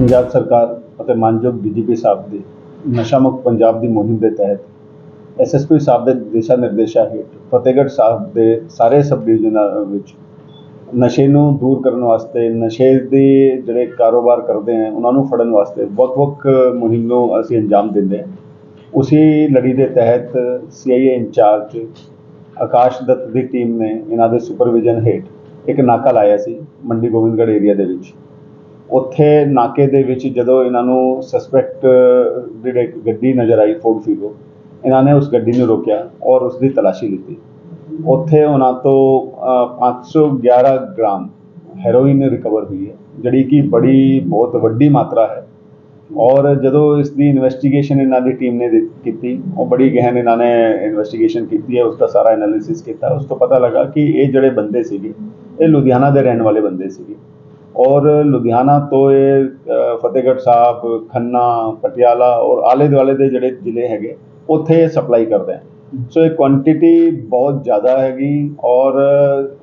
ਪੰਜਾਬ ਸਰਕਾਰ ਅਤੇ ਮਾਨਯੋਗ ਡੀਜੀਪੀ ਸਾਹਿਬ ਦੀ ਨਸ਼ਾ ਮੁਕਤ ਪੰਜਾਬ ਦੀ ਮੁਹਿੰਮ ਦੇ ਤਹਿਤ ਐਸਐਸਪੀ ਸਾਹਿਬ ਦੇ ਦਿਸ਼ਾ ਨਿਰਦੇਸ਼ਾਂ ਹੇਠ ਫਤਿਹਗੜ੍ਹ ਸਾਹਿਬ ਦੇ ਸਾਰੇ ਸਬ ਡਿਵੀਜ਼ਨਾਂ ਵਿੱਚ ਨਸ਼ੇ ਨੂੰ ਦੂਰ ਕਰਨ ਵਾਸਤੇ, ਨਸ਼ੇ ਦੇ ਜਿਹੜੇ ਕਾਰੋਬਾਰ ਕਰਦੇ ਹਨ ਉਹਨਾਂ ਨੂੰ ਫੜਨ ਵਾਸਤੇ ਵੱਖ-ਵੱਖ ਮੁਹਿੰਮ ਨੂੰ ਅਸੀਂ ਅੰਜਾਮ ਦਿੰਦੇ ਹਾਂ ਉਸੇ ਲੜੀ ਦੇ ਤਹਿਤ C I A incharge Akash Datt the team ਨੇ ਇਹਨਾਂ ਦੇ ਸੁਪਰਵਿਜ਼ਨ ਹੇਠ ਇੱਕ ਨਾਕਾ ਲਾਇਆ ਸੀ ਮੰਡੀ ਗੋਬਿੰਦਗੜ੍ਹ ਏਰੀਆ ਦੇ ਵਿੱਚ। ਉੱਥੇ ਨਾਕੇ ਦੇ ਵਿੱਚ ਜਦੋਂ ਇਹਨਾਂ ਨੂੰ ਸਸਪੈਕਟ ਜਿਹੜੇ ਗੱਡੀ ਨਜ਼ਰ ਆਈ ਫੋਰਡ ਫੀਗੋ ਇਹਨਾਂ ਨੇ ਉਸ ਗੱਡੀ ਨੂੰ ਰੋਕਿਆ ਔਰ ਉਸ ਦੀ ਤਲਾਸ਼ੀ ਲਿੱਤੀ। ਉੱਥੇ ਉਹਨਾਂ ਤੋਂ ਅ, 511 ਗ੍ਰਾਮ ਹੈਰੋਇਨ ਰਿਕਵਰ ਹੋਈ ਹੈ ਜਿਹੜੀ ਕਿ ਬੜੀ ਬਹੁਤ ਵੱਡੀ ਮਾਤਰਾ ਹੈ। ਔਰ ਜਦੋਂ ਇਸ ਦੀ ਇਨਵੈਸਟੀਗੇਸ਼ਨ ਇਹਨਾਂ ਦੀ ਟੀਮ ਨੇ ਦਿ- ਕੀਤੀ ਉਹ ਬੜੀ ਗਹਿਨ ਇਹਨਾਂ ਨੇ ਇਨਵੈਸਟੀਗੇਸ਼ਨ ਕੀਤੀ ਹੈ ਉਸ ਦਾ ਸਾਰਾ ਐਨਾਲਿਸਿਸ ਕੀਤਾ। ਉਸ ਤੋਂ ਪਤਾ ਲੱਗਾ ਕਿ ਇਹ ਜਿਹੜੇ ਬੰਦੇ ਸੀਗੇ ਇਹ ਲੁਧਿਆਣਾ ਦੇ ਰਹਿਣ ਵਾਲੇ ਬੰਦੇ ਸੀਗੇ। ਔਰ ਲੁਧਿਆਣਾ ਤੋਂ ਇਹ ਫਤਿਹਗੜ੍ਹ ਸਾਹਿਬ, ਖੰਨਾ, ਪਟਿਆਲਾ ਔਰ ਆਲੇ ਦੁਆਲੇ ਦੇ ਜਿਹੜੇ ਜ਼ਿਲ੍ਹੇ ਹੈਗੇ, ਉੱਥੇ ਸਪਲਾਈ ਕਰਦੇ ਆ। ਸੋ ਇਹ ਕੁਆਂਟੀਟੀ ਬਹੁਤ ਜ਼ਿਆਦਾ ਹੈਗੀ ਔਰ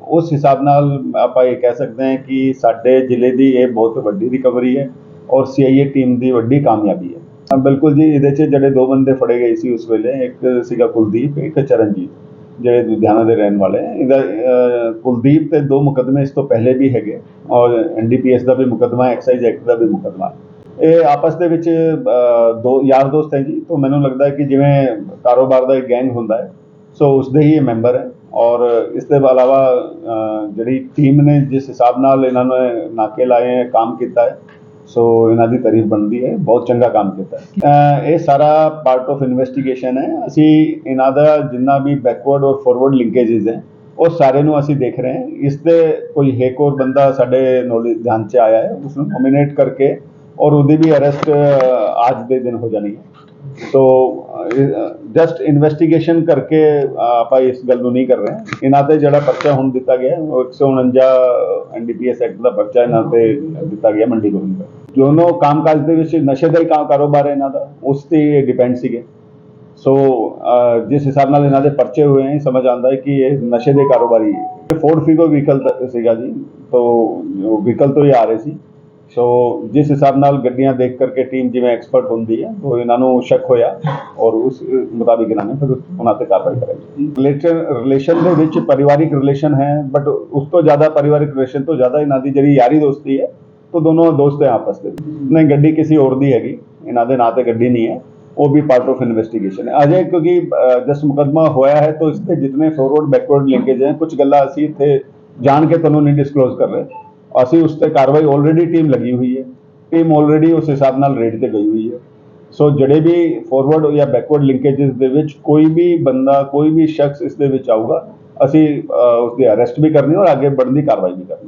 ਉਸ ਹਿਸਾਬ ਨਾਲ ਆਪਾਂ ਇਹ ਕਹਿ ਸਕਦੇ ਹਾਂ ਕਿ ਸਾਡੇ ਜ਼ਿਲ੍ਹੇ ਦੀ ਇਹ ਬਹੁਤ ਵੱਡੀ ਰਿਕਵਰੀ ਹੈ ਔਰ ਸੀਆਈਏ ਟੀਮ ਦੀ ਵੱਡੀ ਕਾਮਯਾਬੀ ਹੈ। ਬਿਲਕੁਲ ਜੀ, ਇਹਦੇ 'ਚ ਜਿਹੜੇ ਦੋ ਬੰਦੇ ਫੜੇ ਗਏ ਸੀ ਉਸ ਵੇਲੇ, ਇੱਕ ਸੀਗਾ ਕੁਲਦੀਪ, ਇੱਕ ਚਰਨਜੀਤ। ਜਿਹੜੇ ਲੁਧਿਆਣਾ ਦੇ ਰਹਿਣ ਵਾਲੇ ਇਹਦਾ ਕੁਲਦੀਪ ਤੇ ਦੋ ਮੁਕਦਮੇ ਇਸ ਤੋਂ ਪਹਿਲੇ ਵੀ ਹੈਗੇ ਔਰ ਐਨਡੀਪੀਐਸ ਦਾ ਵੀ ਮੁਕਦਮਾ, ਐਕਸਾਈਜ਼ ਐਕਟ ਦਾ ਵੀ ਮੁਕਦਮਾ। ਇਹ ਆਪਸ ਦੇ ਵਿੱਚ ਦੋ, ਯਾਰ ਦੋਸਤ ਹੈ ਜੀ। ਤੋਂ ਮੈਨੂੰ ਲੱਗਦਾ ਹੈ ਕਿ ਜਿਵੇਂ ਕਾਰੋਬਾਰ ਦਾ ਇੱਕ ਗੈਂਗ ਹੁੰਦਾ ਹੈ, ਸੋ ਉਸ ਦੇ ਹੀ ਇਹ ਮੈਂਬਰ ਹੈ। ਔਰ ਇਸ ਦੇ ਇਲਾਵਾ ਜਿਹੜੀ ਟੀਮ ਨੇ ਜਿਸ ਹਿਸਾਬ ਨਾਲ ਇਹਨਾਂ ਨੇ ਨਾਕੇ ਲਾਏ ਹੈ, ਕੰਮ ਕੀਤਾ ਹੈ ਸੋ ਇਹਨਾਂ ਦੀ ਤਾਰੀਫ ਬਣਦੀ ਹੈ। ਬਹੁਤ ਚੰਗਾ ਕੰਮ ਕੀਤਾ ਇਹ ਸਾਰਾ ਪਾਰਟ ਆਫ ਇਨਵੈਸਟੀਗੇਸ਼ਨ ਹੈ। ਅਸੀਂ ਇਹਨਾਂ ਦਾ ਜਿੰਨਾ ਵੀ ਬੈਕਵਰਡ ਔਰ ਫਾਰਵਰਡ ਲਿੰਕੇजेस ਹੈ ਉਹ ਸਾਰੇ ਨੂੰ ਅਸੀਂ ਦੇਖ ਰਹੇ ਹਾਂ। ਇਸ ਤੇ ਕੋਈ ਹੇਕ ਹੋਰ ਬੰਦਾ ਸਾਡੇ ਨੌਲੇਜ ਧਿਆਨ 'ਚ ਆਇਆ ਹੈ ਉਸ ਨੂੰ ਨੋਮੀਨੇਟ ਕਰਕੇ ਔਰ ਉਹਦੀ ਵੀ ਅਰੈਸਟ ਅੱਜ ਦੇ ਦਿਨ ਹੋ ਜਾਣੀ ਹੈ। ਸੋ ਜਸਟ ਇਨਵੈਸਟੀਗੇਸ਼ਨ ਕਰਕੇ ਆਪਾਂ ਇਸ ਗੱਲ ਨੂੰ ਨਹੀਂ ਕਰ ਰਹੇ। ਇਹਨਾਂ ਤੇ ਜਿਹੜਾ ਪਰਚਾ ਹੁਣ ਦਿੱਤਾ ਗਿਆ ਹੈ, ਉਹ 149 ਐਨਡੀਪੀਐਸ ਐਕਟ ਦਾ ਪਰਚਾ ਇਹਨਾਂ ਤੇ ਦਿੱਤਾ ਗਿਆ ਮੰਡੀ ਗੋਬਿੰਦ ਦੋਨੋਂ ਕੰਮਕਾਜ ਦੇ ਵਿੱਚ ਨਸ਼ੇ ਦਾ ਹੀ ਕਾਰੋਬਾਰ ਹੈ ਇਹਨਾਂ ਦਾ ਉਸ ਤੇ ਡਿਪੈਂਡ ਸੀਗੇ ਸੋ ਜਿਸ ਹਿਸਾਬ ਨਾਲ ਇਹਨਾਂ ਦੇ ਪਰਚੇ ਹੋਏ ਹੈ ਸਮਝ ਆਉਂਦਾ ਹੈ ਕਿ ਇਹ ਨਸ਼ੇ ਦੇ ਕਾਰੋਬਾਰੀ ਹੈ ਫੋਰਡ ਫੀਗੋ ਵਹੀਕਲ ਸੀਗਾ ਜੀ ਤੋਂ ਵਹੀਕਲ ਤੋਂ ਹੀ ਆ ਰਹੇ ਸੀ ਸੋ ਜਿਸ ਹਿਸਾਬ ਨਾਲ ਗੱਡੀਆਂ ਦੇਖ ਕਰਕੇ ਟੀਮ ਜਿਵੇਂ ਐਕਸਪਰਟ ਹੁੰਦੀ ਹੈ ਉਹ ਇਹਨਾਂ ਨੂੰ ਸ਼ੱਕ ਹੋਇਆ ਔਰ ਉਸ ਮੁਤਾਬਿਕ ਇਹਨਾਂ ਨੇ ਫਿਰ ਉਹਨਾਂ ਤੇ ਕਾਰਵਾਈ ਕਰਾਈ ਰਿਲੇਸ਼ਨ ਰਿਲੇਸ਼ਨ ਦੇ ਵਿੱਚ ਪਰਿਵਾਰਿਕ ਰਿਲੇਸ਼ਨ ਹੈ ਬਟ ਉਸ ਤੋਂ ਜ਼ਿਆਦਾ ਪਰਿਵਾਰਿਕ ਰਿਲੇਸ਼ਨ ਤੋਂ ਜ਼ਿਆਦਾ ਇਹਨਾਂ ਦੀ ਜਿਹੜੀ ਯਾਰੀ ਦੋਸਤੀ ਹੈ ਤੋਂ ਦੋਨੋਂ ਦੋਸਤ ਹੈ ਆਪਸ में ਨਹੀਂ, ਗੱਡੀ ਕਿਸੇ ਹੋਰ ਦੀ ਹੈਗੀ। ਇਹਨਾਂ ਦੇ ਨਾਂ ਤੇ ਗੱਡੀ ਨਹੀਂ ਹੈ। ਉਹ ਵੀ ਪਾਰਟ ਆਫ ਇਨਵੈਸਟੀਗੇਸ਼ਨ ਹੈ। ਅਜੇ ਕਿਉਂਕਿ ਜਸ ਮੁਕਦਮਾ ਹੋਇਆ ਹੈ, ਤਾਂ ਇਸ ਤੇ ਜਿੰਨੇ ਫੋਰਵਰਡ ਬੈਕਵਰਡ ਲਿੰਕੇਜ ਹੈ ਕੁਝ ਗੱਲਾਂ ਅਸੀਂ ਇੱਥੇ ਜਾਣ ਕੇ ਤੁਹਾਨੂੰ ਨਹੀਂ ਡਿਸਕਲੋਜ਼ ਕਰ ਰਹੇ। ਅਸੀਂ ਉਸ ਤੇ ਕਾਰਵਾਈ ਆਲਰੇਡੀ ਟੀਮ ਲੱਗੀ ਹੋਈ ਹੈ। ਟੀਮ ਆਲਰੇਡੀ ਉਸ ਹਿਸਾਬ ਨਾਲ ਰੇਡ ਤੇ ਗਈ ਹੋਈ ਹੈ। ਸੋ ਜਿਹੜੇ ਵੀ ਫੋਰਵਰਡ ਜਾਂ ਬੈਕਵਰਡ ਲਿੰਕੇजेस ਦੇ ਵਿੱਚ ਕੋਈ ਵੀ ਬੰਦਾ, ਕੋਈ ਵੀ ਸ਼ਖਸ ਇਸ ਦੇ ਵਿੱਚ ਆਊਗਾ, ਅਸੀਂ ਉਸ ਦੀ ਅਰੈਸਟ ਵੀ ਕਰਨੀ ਔਰ ਅੱਗੇ ਬਣਦੀ ਕਾਰਵਾਈ ਵੀ ਕਰਨੀ